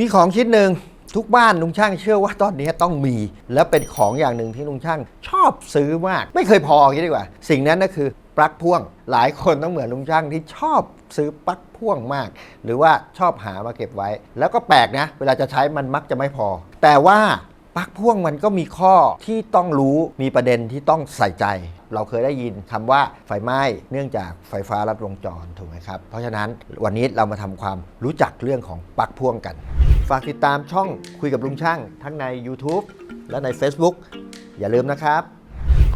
มีของชิ้นหนึ่งทุกบ้านลุงช่างเชื่อว่าตอนนี้ต้องมี และเป็นของอย่างหนึ่งที่ลุงช่างชอบซื้อมาก ไม่เคยพออย่างนี้ดีกว่า สิ่งนั้นก็คือปลั๊กพ่วง หลายคนต้องเหมือนลุงช่างที่ชอบซื้อปลั๊กพ่วงมาก หรือว่าชอบหามาเก็บไว้ แล้วก็แปลกนะ เวลาจะใช้มันมักจะไม่พอ แต่ว่า ปลั๊กพ่วงมันก็มีข้อที่ต้องรู้มีประเด็นที่ต้องใส่ใจ เราเคยได้ยินคำว่าไฟไหม้เนื่องจากไฟฟ้าลัดวงจรถูกไหมครับ เพราะฉะนั้นวันนี้เรามาทำความรู้จักเรื่องของปลั๊กพ่วงกัน ฝากติดตามช่องคุยกับลุงช่าง ทั้งใน YouTube และใน Facebook อย่าลืมนะครับ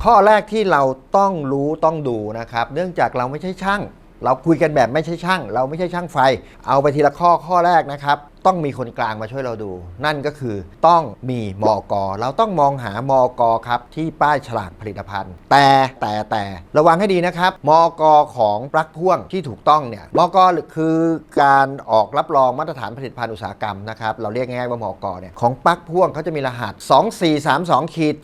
ข้อแรกที่เราต้องรู้ต้องดูนะครับ เนื่องจากเราไม่ใช่ช่างเราคุยกันแบบไม่ใช่ช่าง เราไม่ใช่ช่างไฟ เอาไปทีละข้อข้อแรกนะครับ ต้องมีคนกลางมาช่วยเราดู นั่นก็คือต้องมีมอกเราต้องมองหามอกครับที่ป้ายฉลากผลิตภัณฑ์ แต่แต่แต่ระวังให้ดีนะครับมอกของปลั๊กพ่วงที่ถูกต้องเนี่ยมอกคือการออกรับรองมาตรฐานผลิตภัณฑ์อุตสาหกรรมนะครับเราเรียกง่ายๆว่ามอกเนี่ยของปลั๊กพ่วงเขาจะมีรหัส 2432ขีด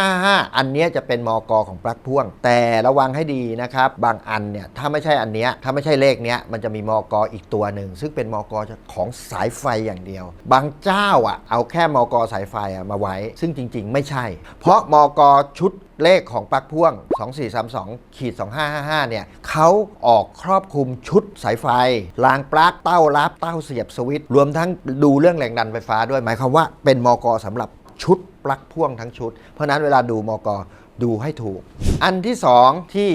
255 อันเนี้ยจะเป็นมอกของปลั๊กพ่วง แต่ระวังให้ดีนะครับบางอันเนี่ยถ้าไม่ใช่อันเนี้ยถ้าไม่ใช่เลขเนี้ยมันจะมีมอกอีกตัวหนึ่งซึ่งเป็นมอกของสายไฟไฟอย่างเดียว บางเจ้าอะเอาแค่มอกสายไฟอะมาไว้ ซึ่งจริง ๆ ไม่ใช่ เพราะมอกชุดเลขของปลั๊กพ่วง 2432ขีด2555 เนี่ยเขาออกครอบคลุมชุดสายไฟ รางปลั๊กเต้ารับเต้าเสียบสวิตช์รวมทั้งดูเรื่องแรงดันไฟฟ้าด้วยหมายความว่าเป็นมอกสำหรับ ชุดปลั๊กพ่วงทั้งชุด เพราะนั้นเวลาดูมอกดูให้ถูก อันที่สองที่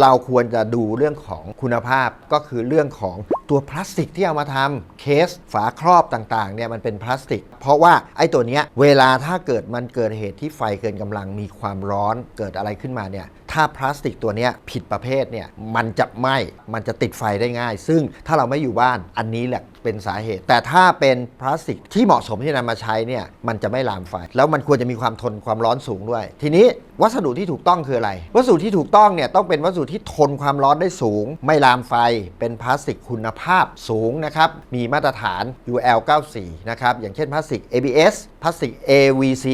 เราควรจะดูเรื่องของคุณภาพก็คือเรื่องของตัวพลาสติกที่เอามาทำเคสฝาครอบต่างๆเนี่ยมันเป็นพลาสติก เพราะว่าไอ้ตัวเนี้ยเวลาถ้าเกิดมันเกิดเหตุที่ไฟเกินกำลังมีความร้อนเกิดอะไรขึ้นมาเนี่ยถ้าพลาสติกตัวเนี้ยผิดประเภทเนี่ยมันจะไหม้มันจะติดไฟได้ง่าย ซึ่งถ้าเราไม่อยู่บ้านอันนี้แหละ เป็นสาเหตุ แต่ถ้าเป็นพลาสติกที่เหมาะสมที่จะนำมาใช้เนี่ยมันจะไม่ลามไฟ แล้วมันควรจะมีความทนความร้อนสูงด้วย ทีนี้ วัสดุที่ถูกต้องคืออะไร วัสดุที่ถูกต้องเนี่ยต้องเป็นวัสดุที่ทนความร้อนได้สูง ไม่ลามไฟ เป็นพลาสติกคุณภาพสูงนะครับ มีมาตรฐาน UL 94นะครับ อย่างเช่นพลาสติก ABS พลาสติก AVC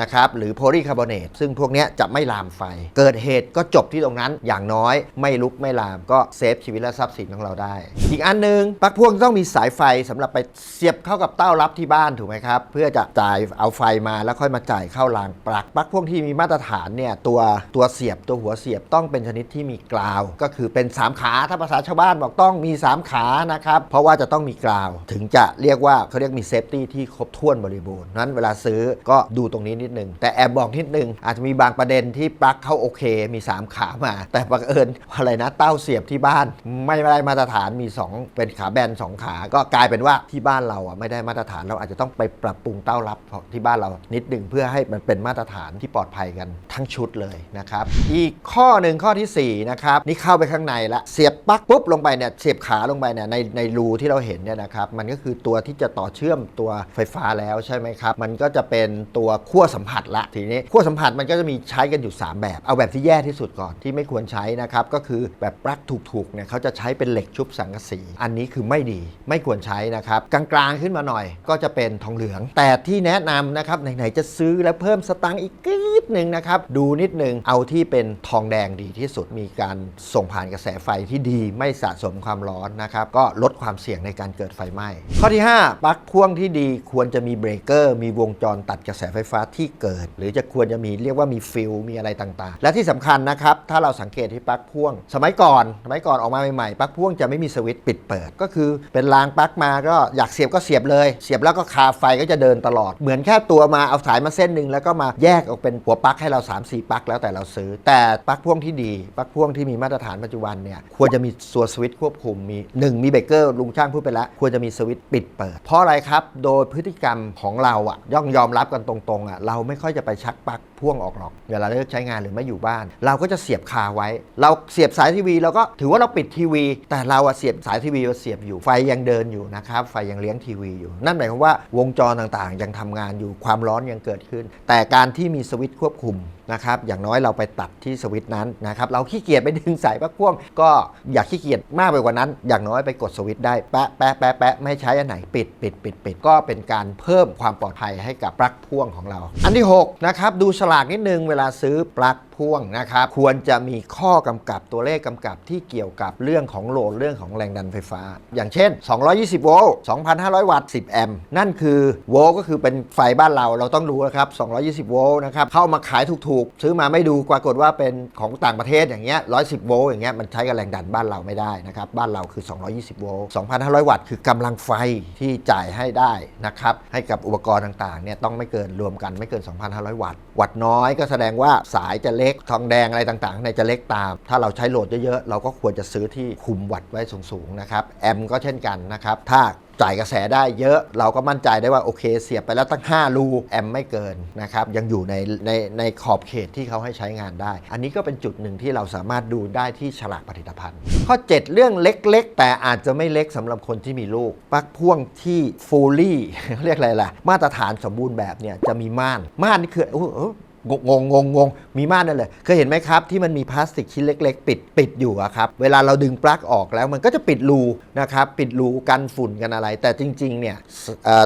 นะครับ หรือโพลีคาร์บอเนต ซึ่งพวกนี้จะไม่ลามไฟ เกิดเหตุก็จบที่ตรงนั้น อย่างน้อยไม่ลุกไม่ลามก็เซฟชีวิตและทรัพย์สินของเราได้ อีกอันหนึงปลั๊กพ่วงต้องมีสายไฟสำหรับไปเสียบเข้ากับเต้ารับที่บ้านถูกไหมครับ เพื่อจะจ่ายเอาไฟมาแล้วค่อยมาจ่ายเข้ารางปลั๊กปลั๊กพ่วงที่มีมาตรฐานเนี่ยตัวตัวเสียบตัวหัวเสียบต้องเป็นชนิดที่มีกราว ก็คือเป็น 3 ขาถ้าภาษาชาวบ้านบอกต้องมี 3 ขานะครับเพราะว่าจะต้องมีกราว ถึงจะเรียกว่าเขาเรียกมีเซฟตี้ที่ครบถ้วนบริบูรณ์นั้นเวลาซื้อก็ดูตรงนี้นิดนึง แต่แอบบอกนิดนึง อาจจะมีบางประเด็นที่ปลั๊กเขาโอเคมี 3 ขามา แต่บังเอิญอะไรนะเต้าเสียบที่บ้าน ไม่ได้มาตรฐานมี 2 เป็นขาแบนสองขา ก็กลายเป็นว่าที่บ้านเราอะไม่ได้มาตรฐานเราอาจจะต้องไปปรับปรุงเต้ารับที่บ้านเรานิดนึงเพื่อให้มันเป็นมาตรฐานที่ปลอดภัยกันทั้งชุดเลยนะครับ อีกข้อหนึ่งข้อทีสี่4นะครับนี่เข้าไปข้างในละเสียบปลั๊กปุ๊บลงไปเนี่ยเสียบขาลงไปเนี่ยในในรูที่เราเห็นเนี่ยนะครับมันก็คือตัวที่จะต่อเชื่อมตัวไฟฟ้าแล้วใช่ไหมครับ มันก็จะเป็นตัวขั้วสัมผัสละทีนี้ขั้วสัมผัสมันก็จะมีใช้กันอยู่ 3 แบบ เอาแบบที่แย่ที่สุดก่อนที่ไม่ควรใช้นะครับก็คือแบบปลั๊กถูกๆเนี่ยเขาจะใช้เป็นเหล็กชุบสังกะสี อันนี้คือไม่ดีไม่ควรใช้นะครับกลางๆขึ้นมาหน่อยก็จะเป็นทองเหลือง แต่ที่แนะนำนะครับไหนๆจะซื้อแล้วเพิ่มสตังค์อีกนิดนึงนะครับดูนิดนึงเอาที่เป็นทองแดงดีที่สุดมีการส่งผ่านกระแสไฟที่ดีไม่สะสมความร้อนนะครับก็ลดความเสี่ยงในการเกิดไฟไหม้ข้อที่ 5 ปลั๊กพ่วงที่ดีควรจะมีเบรกเกอร์มีวงจรตัดกระแสไฟฟ้าที่เกิด หรือจะควรจะมีเรียกว่ามีฟิลมีอะไรต่างๆ และที่สำคัญนะครับถ้าเราสังเกตที่ปลั๊กพ่วง สมัยก่อนสมัยก่อนออกมาใหม่ๆปลั๊กพ่วงจะไม่มีสวิตช์ปิดเปิด ก็คือเป็นรางปลั๊กมาก็อยากเสียบก็เสียบเลย เสียบแล้วก็คาไฟก็จะเดินตลอด เหมือนแค่ตัวมาเอาสายมาเส้นหนึ่งแล้วก็มาแยกออกเป็นหัวปลั๊กให้เรา3 4ปลั๊กแล้วแต่เราซื้อ แต่ปลั๊กพ่วงที่ดีปลั๊กพ่วงที่มีมาตรฐานปัจจุบันเนี่ยควรจะมีตัวสวิตช์ควบคุมมีหนึ่งมีเบรกเกอร์ลุงช่างพูดไปแล้ว ควรจะมีสวิตช์ปิดเปิด เพราะอะไรครับ โดยพฤติกรรมของเราอะย่องยอมรับกันตรงๆอะเราไม่ค่อยจะไปชักปลั๊กพ่วงออกหรอกเวลาเลิกใช้งานหรือไม่อยู่บ้าน เราก็จะเสียบคาไว้ เราเสียบสายทีวีเราก็ถือว่าเราปิดทีวี แต่เราอะเสียบสายทีวีเราเสียบอยู่ไฟยังเดินอยู่นะครับไฟยังเลี้ยงทีวีอยู่ นั่นหมายความว่าวงจรต่างๆ ยังทำงานอยู่ความร้อนยังเกิดขึ้น แต่การที่มีสวิตช์ควบคุม นะครับอย่างน้อยเราไปตัดที่สวิตช์นั้นนะครับเราขี้เกียจไปดึงสายปลั๊กพ่วง ก็อย่าขี้เกียจมากไปกว่านั้น อย่างน้อยไปกดสวิตช์ได้แปะแปะแปะแปะไม่ใช้อันไหนปิดปิดปิดปิดก็เป็นการเพิ่มความปลอดภัยให้กับปลั๊กพ่วงของเรา อันที่6นะครับดูฉลากนิดนึงเวลาซื้อปลั๊กพ่วงนะครับควรจะมีข้อกำกับตัวเลขกำกับที่เกี่ยวกับเรื่องของโหลดเรื่องของแรงดันไฟฟ้า อย่างเช่น 220 โวลต์ 2,500 วัตต์ 10 แอมป์นั่นคือโวลต์ก็คือเป็นไฟบ้านเราเราต้องรู้นะครับ220 โวลต์นะครับเข้ามาขายถูกๆซื้อมาไม่ดูปรากฏว่าเป็นของต่างประเทศอย่างเงี้ย110 โวลต์อย่างเงี้ยมันใช้กับแรงดันบ้านเราไม่ได้นะครับ บ้านเราคือ 220 โวลต์ 2,500 วัตต์คือกำลังไฟที่จ่ายให้ได้นะครับ ให้กับอุปกรณ์ต่างๆเนี่ยต้องไม่เกินรวมกันไม่เกิน 2,500 วัตต์ วัตต์น้อยก็แสดงว่าสายจะเล็ก ทองแดงอะไรต่างๆ ในจะเล็กตาม ถ้าเราใช้โหลดเยอะๆ เราก็ควรจะซื้อที่คุมวัตต์ไว้สูงๆนะครับ แอมป์ก็เช่นกันนะครับ ถ้า จ่ายกระแสได้เยอะเราก็มั่นใจได้ว่าโอเค เสียบไปแล้วตั้ง 5 รูแอมไม่เกินนะครับยังอยู่ในในในขอบเขตที่เขาให้ใช้งานได้ อันนี้ก็เป็นจุดหนึ่งที่เราสามารถดูได้ที่ฉลากผลิตภัณฑ์ ข้อ 7 เรื่องเล็กๆ แต่อาจจะไม่เล็กสำหรับคนที่มีลูกปลั๊กพ่วงที่ฟูลี่เรียกอะไรล่ะ มาตรฐานสมบูรณ์แบบเนี่ยจะมีม่านม่านนี่คืออ งงงงงงมีม่านนั่นเลยเคยเห็นไหมครับ ที่มันมีพลาสติกชิ้นเล็ก ๆ ปิดปิดอยู่อะครับ เวลาเราดึงปลั๊กออกแล้วมันก็จะปิดรูนะครับปิดรูกันฝุ่นกันอะไร แต่จริงๆเนี่ย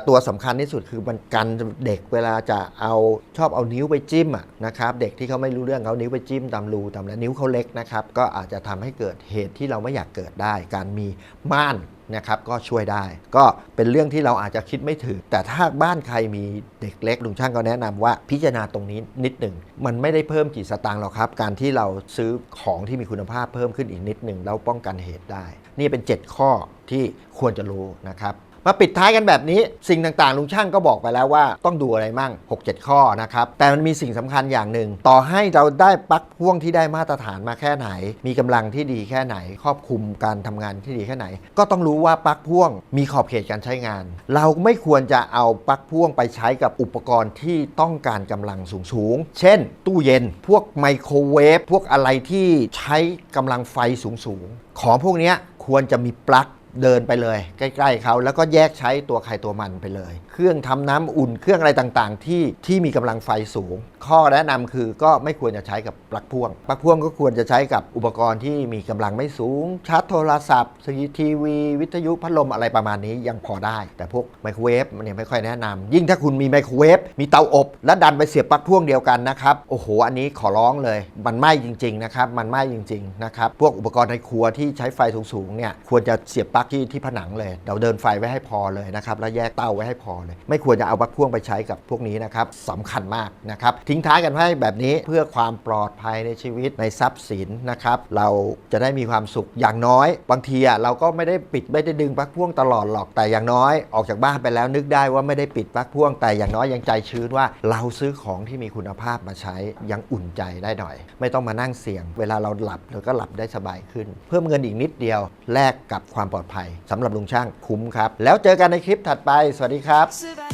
ตัวสำคัญที่สุดคือมันกันเด็กเวลาจะเอาชอบเอานิ้วไปจิ้มอะนะครับเด็กที่เขาไม่รู้เรื่องเขานิ้วไปจิ้มตามรูตามแล้วนิ้วเขาเล็กนะครับก็อาจจะทำให้เกิดเหตุที่เราไม่อยากเกิดได้ การมีม่าน นะครับก็ช่วยได้ ก็เป็นเรื่องที่เราอาจจะคิดไม่ถึง แต่ถ้าบ้านใครมีเด็กเล็กลุงช่างก็แนะนำว่าพิจารณาตรงนี้นิดหนึ่ง มันไม่ได้เพิ่มกี่สตางค์หรอกครับ การที่เราซื้อของที่มีคุณภาพเพิ่มขึ้นอีกนิดหนึ่งแล้วป้องกันเหตุได้ นี่เป็น 7 ข้อที่ควรจะรู้นะครับ มาปิดท้ายกันแบบนี้สิ่งต่างๆ ลุงช่างก็บอกไปแล้วว่าต้องดูอะไรมั่ง 6-7 ข้อนะครับ แต่มันมีสิ่งสำคัญอย่างหนึ่ง ต่อให้เราได้ปลั๊กพ่วงที่ได้มาตรฐานมาแค่ไหน มีกำลังที่ดีแค่ไหน ครอบคลุมการทำงานที่ดีแค่ไหน ก็ต้องรู้ว่าปลั๊กพ่วงมีขอบเขตการใช้งาน เราไม่ควรจะเอาปลั๊กพ่วงไปใช้กับอุปกรณ์ที่ต้องการกำลังสูงๆเช่น ตู้เย็น พวกไมโครเวฟพวกอะไรที่ใช้กำลังไฟสูงๆของพวกนี้ควรจะมีปลั๊ก เดินไปเลย ใกล้ ๆเขาแล้วก็แยกใช้ตัวใครตัวมันไปเลย เครื่องทำน้ำอุ่นเครื่องอะไรต่างๆ ที่ที่มีกำลังไฟสูง ข้อแนะนำคือก็ไม่ควรจะใช้กับปลั๊กพ่วงปลั๊กพ่วงก็ควรจะใช้กับอุปกรณ์ที่มีกำลังไม่สูง ชาร์จโทรศัพท์ซีทีวี วิทยุพัดลมอะไรประมาณนี้ยังพอได้ แต่พวกไมโครเวฟมันเนี่ยไม่ค่อยแนะนำยิ่งถ้าคุณมีไมโครเวฟมีเตาอบ และดันไปเสียบปลั๊กพ่วงเดียวกันนะครับโอ้โหอันนี้ขอร้องเลย มันไหม้จริงๆนะครับมันไหม้จริงๆนะครับพวกอุปกรณ์ในครัวที่ใช้ไฟสูงๆเนี่ยควรจะเสียบปลั๊กที่ที่ผนังเลยเราเดินไฟไว้ให้พอเลยนะครับแล้วแยกเตาไว้ให้พอเลย ไม่ควรจะเอาปลั๊กพ่วงไปใช้กับพวกนี้นะครับสำคัญมากนะครับ ทิ้งท้ายกันให้แบบนี้เพื่อความปลอดภัยในชีวิตในทรัพย์สินนะครับ เราจะได้มีความสุขอย่างน้อย บางทีอะเราก็ไม่ได้ปิดไม่ได้ดึงปลั๊กพ่วงตลอดหรอกแต่อย่างน้อย ออกจากบ้านไปแล้วนึกได้ว่าไม่ได้ปิดปลั๊กพ่วงแต่อย่างน้อยยังใจชื้นว่า เราซื้อของที่มีคุณภาพมาใช้ยังอุ่นใจได้หน่อย ไม่ต้องมานั่งเสี่ยง เวลาเราหลับเราก็หลับได้สบายขึ้น เพิ่มเงินอีกนิดเดียวแลกกับความปลอดภัยสำหรับลุงช่างคุ้มครับ แล้วเจอกันในคลิปถัดไป สวัสดีครับ massive